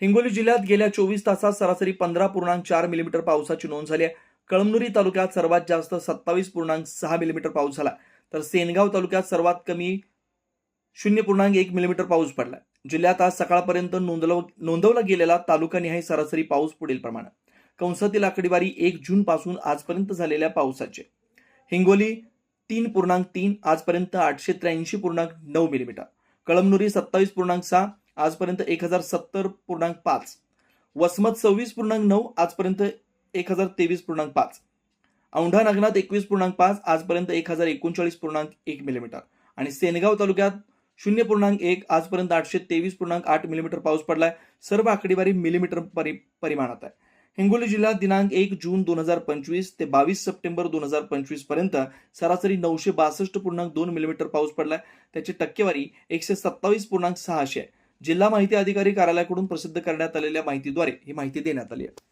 हिंगोली जिल्ह्यात गेल्या चोवीस तासात सरासरी पंधरा पूर्णांक चार मिलीमीटर पावसाची नोंद झाली आहे. कळमनुरी तालुक्यात सर्वात जास्त सत्तावीस पूर्णांक सहा मिलीमीटर पाऊस झाला. तर सेनगाव तालुक्यात सर्वात कमी शून्य पूर्णांक एक मिलीमीटर पाऊस पडला. जिल्ह्यात आज सकाळपर्यंत नोंदव नोंदवला गेलेला तालुकानिहाय सरासरी पाऊस पुढील प्रमाणे. कंसातील आकडेवारी एक जून पासून आजपर्यंत झालेल्या पावसाचे. हिंगोली तीन पूर्णांक तीन आजपर्यंत आठशे त्र्याऐंशी पूर्णांक नऊ मिलीमीटर कळमनुरी सत्तावीस पूर्णांक सहा आजपर्यंत एक हजार सत्तर पूर्णांक पाच. वसमत सव्वीस पूर्णांक नऊ आजपर्यंत एक हजार तेवीस पूर्णांक पाच. औंढा नागनाथ एकवीस पूर्णांक पाच आजपर्यंत एक हजार एकोणचाळीस पूर्णांक एक मिलीमीटर आणि सेनगाव तालुक्यात शून्य पूर्णांक एक आजपर्यंत आठशे तेवीस पूर्णांक आठ मिलीमीटर पाऊस पडलाय. सर्व आकडेवारी मिलीमीटर परि परिमाणात आहे. हिंगोली जिल्ह्यात दिनांक एक जून दोन हजार पंचवीस ते बावीस सप्टेंबर दोन हजार पंचवीसपर्यंत सरासरी नऊशे बासष्ट पूर्णांक दोन मिलीमीटर पाऊस पडलाय. त्याची टक्केवारी एकशे सत्तावीस पूर्णांक सहाशे आहे. जिल्हा माहिती अधिकारी कार्यालयाकडून प्रसिद्ध करण्यात आलेल्या माहितीद्वारे ही माहिती देण्यात आली आहे.